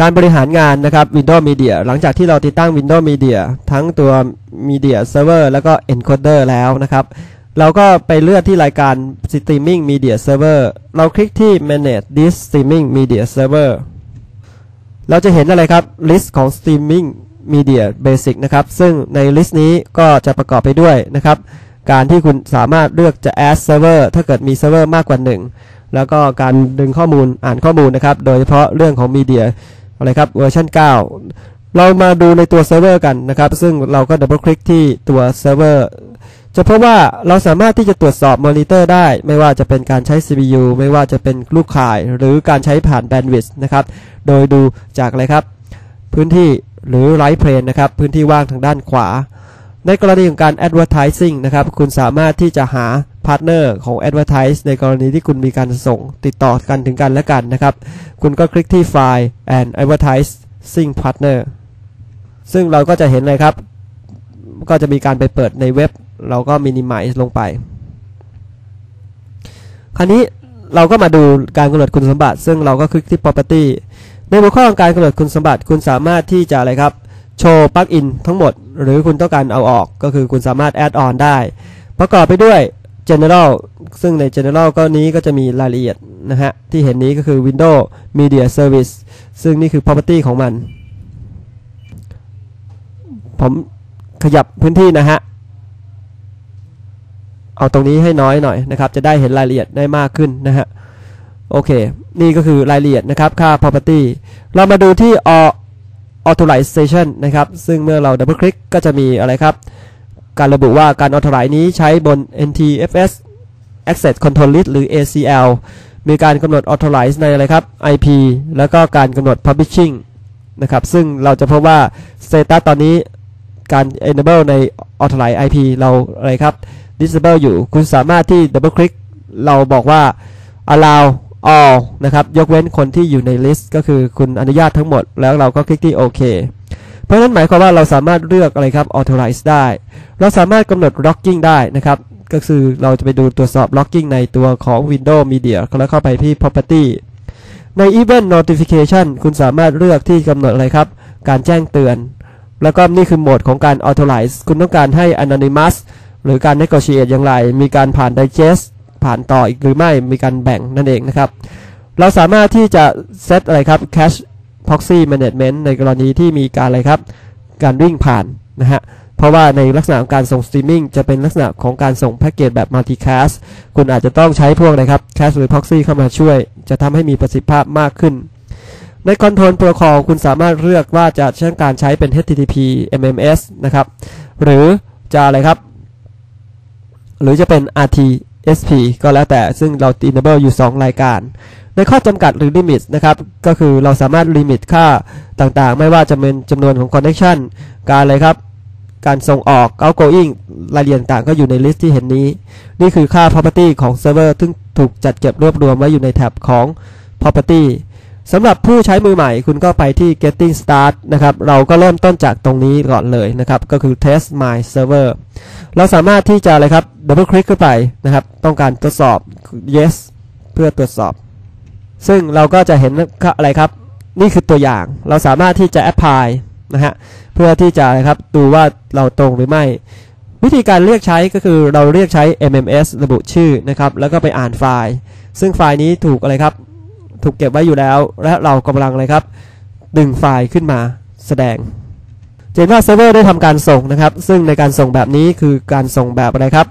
การบริหารงานนะครับ Windows Media หลังจากที่เราติดตั้ง Windows Media ทั้งตัว Media Server แล้วก็ Encoder แล้วนะครับ เราก็ไปเลือกที่รายการ Streaming Media Server เราคลิกที่ Manage this Streaming Media Server เราจะเห็นอะไรครับ list ของ Streaming Media Basic นะครับ ซึ่งใน list นี้ก็จะประกอบไปด้วยนะครับ การที่คุณสามารถเลือกจะ add server ถ้าเกิดมี server มากกว่า 1 แล้วก็การดึงข้อมูลอ่านข้อมูลนะครับ โดยเฉพาะเรื่องของ Media อะไรครับเวอร์ชัน9 เรามาดูในตัวเซิร์ฟเวอร์กันนะครับ ซึ่งเราก็ดับเบิลคลิกที่ตัวเซิร์ฟเวอร์จะพบว่าเราสามารถที่จะตรวจสอบมอนิเตอร์ได้ ไม่ว่าจะเป็นการใช้ CPU ไม่ว่าจะเป็นลูกข่าย หรือการใช้ผ่านแบนด์วิดต์นะครับ โดยดูจากอะไรครับ พื้นที่หรือไลท์เพลนนะครับ พื้นที่ว่างทางด้านขวา ในกรณีของการ advertising นะครับ คุณสามารถที่จะหา พาร์ทเนอร์ของ advertise ในกรณีที่คุณมีการส่งติดต่อกันถึงกันและกันนะครับ คุณก็คลิกที่ไฟล์ and advertising partner ซึ่งเราก็จะเห็นเลยครับ ก็จะมีการไปเปิดในเว็บ เราก็ minimize ลงไป คราวนี้เราก็มาดูการกำหนดคุณสมบัติ ซึ่งเราก็คลิกที่ property ในหัวข้อของการกำหนดคุณสมบัติ คุณสามารถที่จะอะไรครับ โชว์ปลั๊กอินทั้งหมด หรือคุณต้องการเอาออก ก็คือคุณสามารถ add on ได้ ประกอบไปด้วย general ซึ่งใน general ก็นี้ก็จะมีรายละเอียดนะฮะ ที่เห็นนี้ก็คือ Windows Media Service ซึ่งนี่คือ property ของมัน ผมขยับพื้นที่นะฮะ เอาตรงนี้ให้น้อยหน่อยนะครับ จะได้เห็นรายละเอียดได้มากขึ้นนะฮะ โอเค นี่ก็คือรายละเอียดนะครับ ค่า property เรามาดูที่ authorization นะครับ ซึ่งเมื่อเราดับเบิลคลิกก็จะมีอะไรครับ การระบุว่าการ authorize นี้ใช้บน NTFS Access Control List หรือ ACL มีการกำหนด authorize ในอะไรครับ IP แล้วก็การกำหนด publishing นะครับ ซึ่งเราจะพบว่า status ตอนนี้การ enable ใน authorize IP เราอะไรครับ disable อยู่ คุณสามารถที่ double click เราบอกว่า allow all นะครับ ยกเว้นคนที่อยู่ใน list ก็คือคุณอนุญาตทั้งหมด แล้วเราก็คลิกที่โอเค ราะฉะนั้นหมายความว่าเราสามารถเลือกอะไรครับ authorize ได้ เราสามารถกำหนด locking ได้นะครับ ก็คือเราจะไปดูตรวจสอบ locking ในตัวของ Windows Media แล้วเข้าไปที่ property ใน event notification คุณสามารถเลือกที่กำหนดอะไรครับ การแจ้งเตือน แล้วก็นี่คือโหมดของการ authorize คุณต้องการให้ anonymous หรือการ negotiate อย่างไร มีการผ่าน digest ผ่านต่ออีกหรือไม่ มีการแบ่งนั่นเองนะครับ เราสามารถที่จะเซตอะไรครับ cache proxy management ในกรณีที่มีการอะไรครับ การวิ่งผ่านนะฮะ เพราะว่าในลักษณะของการส่งสตรีมมิ่งจะเป็นลักษณะของการส่งแพ็กเกจแบบ multicast คุณอาจจะต้องใช้พวกอะไรครับ cache หรือ proxy เข้ามาช่วย จะทำให้มีประสิทธิภาพมากขึ้น ใน Control Protocol คุณสามารถเลือกว่าจะใช้การใช้เป็น HTTP MMS นะครับ หรือจะอะไรครับ หรือจะเป็น RTSP ก็แล้วแต่ซึ่งเรา enable อยู่ 2 รายการ ในข้อจำกัดหรือ limit นะครับ ก็คือเราสามารถ limit ค่าต่างๆ ไม่ว่าจะเป็นจำนวนของ connection การอะไรครับ การส่งออก outgoing รายละเอียดต่างก็อยู่ในลิสต์ที่เห็นนี้ นี่คือค่า property ของเซิร์ฟเวอร์ซึ่งถูกจัดเก็บรวบรวมไว้อยู่ในแท็บของ property สำหรับผู้ใช้มือใหม่คุณก็ไปที่ getting start นะครับ เราก็เริ่มต้นจากตรงนี้ก่อนเลยนะครับ ก็คือ test my server เราสามารถที่จะอะไรครับ double click ขึ้นไปนะครับ ต้องการทดสอบ yes เพื่อตรวจสอบ ซึ่งเราก็จะเห็นอะไรครับ นี่คือตัวอย่างเราสามารถที่จะ apply นะฮะเพื่อที่จะนะครับดูว่าเราตรงหรือไม่ วิธีการเรียกใช้ก็คือเราเรียกใช้ MMS ระบุชื่อนะครับ แล้วก็ไปอ่านไฟล์ ซึ่งไฟล์นี้ถูกอะไรครับ ถูกเก็บไว้อยู่แล้ว และเรากำลังอะไรครับดึงไฟล์ขึ้นมาแสดงเห็นว่าเซิร์ฟเวอร์ได้ทำการส่งนะครับ ซึ่งในการส่งแบบนี้คือการส่งแบบอะไรครับ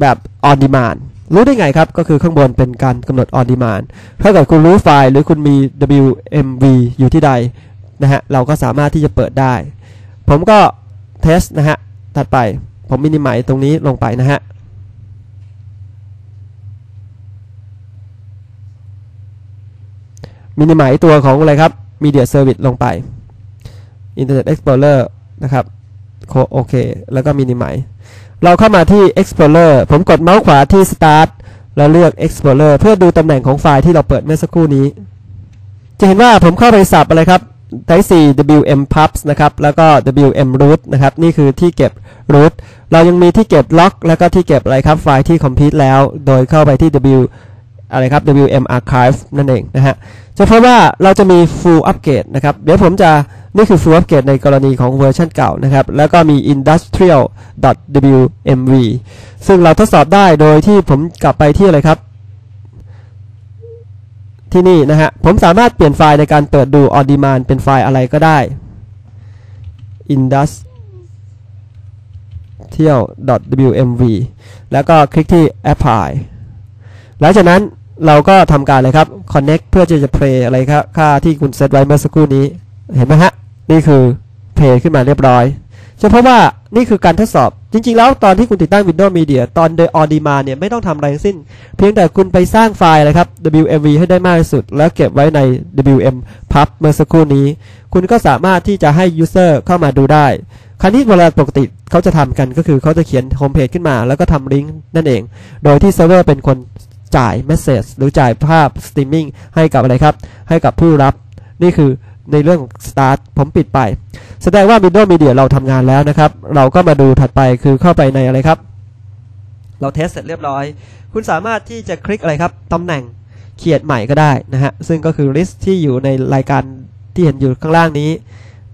แบบ on demand รู้ได้ไงครับ ก็คือข้างบนเป็นการกำหนด on demand ถ้าเกิดคุณรู้ไฟล์หรือคุณมี WMV อยู่ที่ใดนะฮะ เราก็สามารถที่จะเปิดได้ ผมก็เทสนะฮะ ถัดไป ผมมินิมัยตรงนี้ลงไปนะฮะ มินิมัยตัวของอะไรครับ Media Service ลงไป Internet Explorer นะครับ โอเค แล้วก็มินิมัย เราเข้ามาที่ Explorer ผมกดเมาส์ขวาที่ Start แล้วเลือก Explorer เพื่อดูตำแหน่งของไฟล์ที่เราเปิดเมื่อสักครู่นี้ จะเห็นว่าผมเข้าไปสับอะไรครับ Type C WM Pubs นะครับ แล้วก็ WM Root นะครับ นี่คือที่เก็บ root เรายังมีที่เก็บ log แล้วก็ที่เก็บอะไรครับ ไฟล์ที่ complete แล้ว โดยเข้าไปที่ W อะไรครับ WM Archive นั่นเองนะฮะ จะพราะว่าเราจะมี full upgrade นะครับ เดี๋ยวผมจะ นี่คือ full upgrade ในกรณีของเวอร์ชันเก่านะครับ แล้วก็มี industrial.wmv ซึ่งเราทดสอบได้โดยที่ผมกลับไปที่อะไรครับ ที่นี่นะฮะ ผมสามารถเปลี่ยนไฟล์ในการเปิดดู on demand เป็นไฟล์อะไรก็ได้ industrial.wmv แล้วก็คลิกที่ apply หลังจากนั้นเราก็ทำการเลยครับ connect เพื่อจะจะ play อะไรครับ ค่าที่คุณเซตไว้เมื่อสักครู่นี้ เห็นไหมฮะ นี่คือ play ขึ้นมาเรียบร้อยเฉพาะว่านี่คือการทดสอบ จริง ๆ แล้วตอนที่คุณติดตั้ง Windows Media ตอน The On Demand เนี่ยไม่ต้องทำอะไรทั้งสิ้น เพียงแต่คุณไปสร้างไฟล์อะครับ WMV ให้ได้มากที่สุด แล้วเก็บไว้ใน WM Pub เมื่อสักครู่นี้ คุณก็สามารถที่จะให้ user เข้ามาดูได้ คราวนี้เวลาปกติเขาจะทำกันก็คือเขาจะเขียนโฮมเพจขึ้นมา แล้วก็ทำลิงก์นั่นเอง โดยที่เซิร์ฟเวอร์เป็นคนจ่ายเมสเซจหรือจ่ายภาพสตรีมมิ่งให้กับอะไรครับ ให้กับผู้รับ นี่คือ ในเรื่องของ start ผมปิดไป แสดงว่า Windows Media เราทำงานแล้วนะครับ เราก็มาดูถัดไปคือเข้าไปในอะไรครับ เราเทสเสร็จเรียบร้อย คุณสามารถที่จะคลิกอะไรครับตำแหน่งเขียนใหม่ก็ได้นะฮะ ซึ่งก็คือ list ที่อยู่ในรายการที่เห็นอยู่ข้างล่างนี้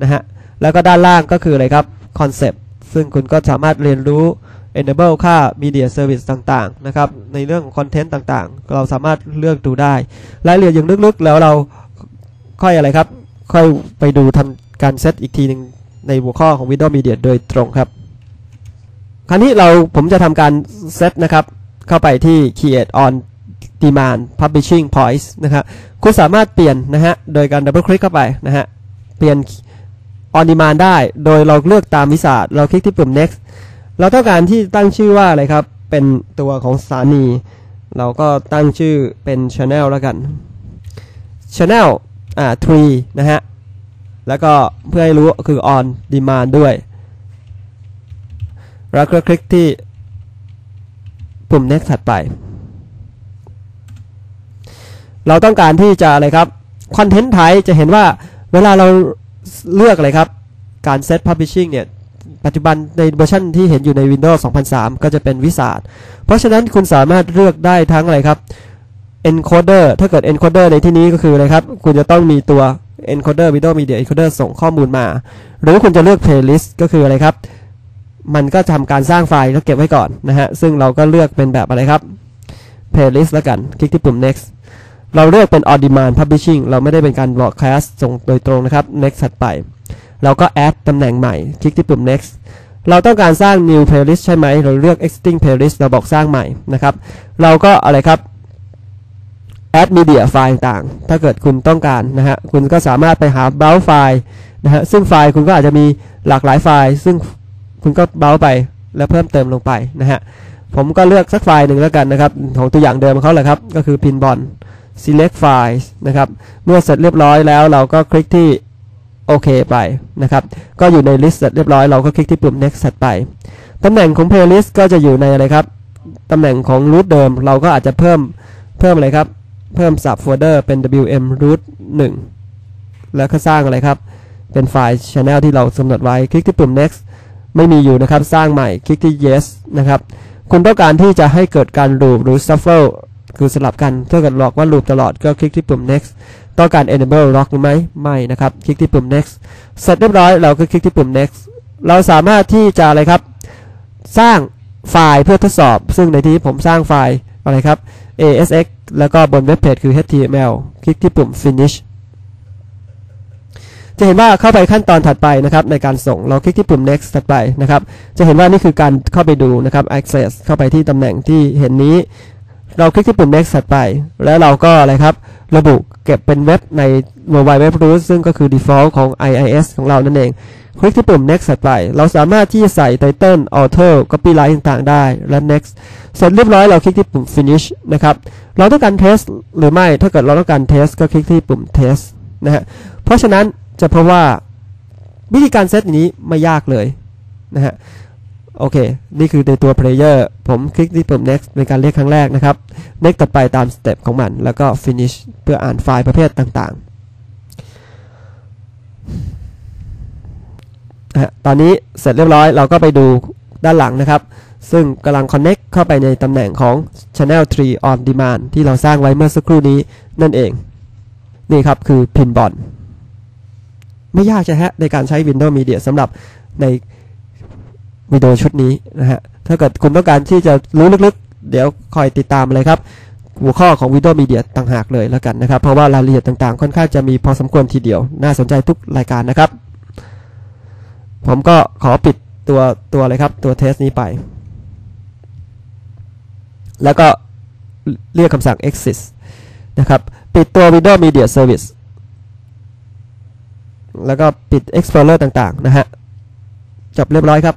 นะฮะ แล้วก็ด้านล่างก็คืออะไรครับ concept ซึ่งคุณก็สามารถเรียนรู้ enable ค่า media service ต่างๆ นะครับ ในเรื่องของ content ต่างๆ เราสามารถเลือกดูได้ รายละเอียดอย่างลึกๆ แล้วเราค่อยอะไรครับ ค่อยไปดูทำการเซตอีกทีหนึ่งในหัวข้อของ Windows Media โดยตรงครับ คราวนี้เราผมจะทำการเซตนะครับ เข้าไปที่ create on demand publishing points นะครับคุณสามารถเปลี่ยนนะฮะ โดยการดับเบิลคลิกเข้าไปนะฮะ เปลี่ยน on demand ได้ โดยเราเลือกตามวิสาเราคลิกที่ปุ่ม next เราต้องการที่ตั้งชื่อว่าอะไรครับ เป็นตัวของสถานี เราก็ตั้งชื่อเป็น channel แล้วกัน channel อ่า tree นะฮะ แล้วก็เพื่อให้รู้คือ on demand ด้วย แล้วก็คลิกที่ปุ่ม next ถัดไป เราต้องการที่จะอะไรครับ content type จะเห็นว่าเวลาเราเลือกอะไรครับ การ set publishing เนี่ยปัจจุบันในเวอร์ชันที่เห็นอยู่ใน Windows 2003 ก็จะเป็นวิสาดเพราะฉะนั้นคุณสามารถเลือกได้ทั้งอะไรครับ encoder ถ้าเกิด encoder ในที่นี้ก็คืออะไรครับ คุณจะต้องมีตัว encoder Windows Media encoder ส่งข้อมูลมา หรือคุณจะเลือก playlist ก็คืออะไรครับ มันก็ทำการสร้างไฟล์แล้วเก็บไว้ก่อนนะฮะ ซึ่งเราก็เลือกเป็นแบบอะไรครับ playlist แล้วกัน คลิกที่ปุ่ม next เราเลือกเป็น on demand publishing เราไม่ได้เป็นการ broadcast ส่งโดยตรงนะครับ next ถัดไป เราก็ add ตำแหน่งใหม่ คลิกที่ปุ่ม next เราต้องการสร้าง new playlist ใช่ไหม เราเลือก existing playlist เราบอกสร้างใหม่นะครับ เราก็อะไรครับ add media ไฟล์ต่าง ถ้าเกิดคุณต้องการนะฮะ คุณก็สามารถไปหา browse ไฟล์นะฮะ ซึ่งไฟล์คุณก็อาจจะมีหลากหลายไฟล์ ซึ่งคุณก็ browse ไปแล้วเพิ่มเติมลงไปนะฮะ ผมก็เลือกสักไฟล์หนึ่งแล้วกันนะครับ ของตัวอย่างเดิมของเขาแหละครับ ก็คือ pinball select files นะครับ เมื่อเสร็จเรียบร้อยแล้วเราก็คลิกที่โอเคไปนะครับ ก็อยู่ใน list เสร็จเรียบร้อยเราก็คลิกที่ปุ่ม next ถัดไป ตำแหน่งของ playlist ก็จะอยู่ในอะไรครับ ตำแหน่งของ root เดิม เราก็อาจจะเพิ่มเพิ่มอะไรครับ เพิ่ม sub folder เป็น wm root 1 แล้วก็สร้างอะไรครับ เป็นไฟล์ channel ที่เรากำหนดไว้ คลิกที่ปุ่ม next ไม่มีอยู่นะครับ สร้างใหม่ คลิกที่ yes นะครับ คุณต้องการที่จะให้เกิดการ loop หรือ shuffle คือสลับกัน ถ้าเกิดล็อกว่า loop ตลอดก็คลิกที่ปุ่ม next ต้องการ enable lock หรือไม่ไม่นะครับ คลิกที่ปุ่ม next เสร็จเรียบร้อยเราก็คลิกที่ปุ่ม next เราสามารถที่จะอะไรครับ สร้างไฟล์เพื่อทดสอบ ซึ่งในที่ผมสร้างไฟล์อะไรครับ ASX แล้วก็บนเว็บเพจคือ HTML คลิกที่ปุ่ม finish จะเห็นว่าเข้าไปขั้นตอนถัดไปนะครับในการส่งเราคลิกที่ปุ่ม next ถัดไปนะครับ จะเห็นว่านี่คือการเข้าไปดูนะครับ access เข้าไปที่ตำแหน่งที่เห็นนี้ เราคลิกที่ปุ่ม next ถัดไป แล้วเราก็อะไรครับ ระบุ เก็บเป็นเว็บใน mobile web root ซึ่งก็คือ default ของ IIS ของเรานั่นเอง คลิกที่ปุ่ม next ถัดไป เราสามารถที่จะใส่ title author copyright ต่างๆ ได้ และ next เสร็จเรียบร้อยเราคลิกที่ปุ่ม finish นะครับ เราต้องการ test หรือไม่ ถ้าเกิดเราต้องการ test ก็คลิกที่ปุ่ม test นะฮะ เพราะฉะนั้นจะเพราะว่าวิธีการเซตนี้ไม่ยากเลยนะฮะ โอเค นี่คือในตัว player ผมคลิกที่ปุ่ม next ในการเรียกครั้งแรกนะครับ next ต่อไปตามสเต็ปของมัน แล้วก็ finish เพื่ออ่านไฟล์ประเภทต่างๆ ตอนนี้เสร็จเรียบร้อยเราก็ไปดูด้านหลังนะครับ ซึ่งกำลัง connect เข้าไปในตำแหน่งของ Channel 3 on demand ที่เราสร้างไว้เมื่อสักครู่นี้นั่นเอง นี่ครับคือ pin b o n ไม่ยากใช่ฮะในการใช้ Windows Media สำหรับใน วิดีโอชุดนี้นะฮะ ถ้าเกิดคุณต้องการที่จะรู้ลึกๆ เดี๋ยวคอยติดตามเลยครับ หัวข้อของ Windows Media ต่างหากเลยแล้วกันนะครับ เพราะว่ารายละเอียดต่างๆ ค่อนข้างจะมีพอสมควรทีเดียว น่าสนใจทุกรายการนะครับ ผมก็ขอปิดตัวตัวเลยครับ ตัวเทสนี้ไป แล้วก็เรียกคำสั่ง exit นะครับ ปิดตัว Windows Media Service แล้วก็ปิด Explorer ต่างๆ นะฮะ จบเรียบร้อยครับ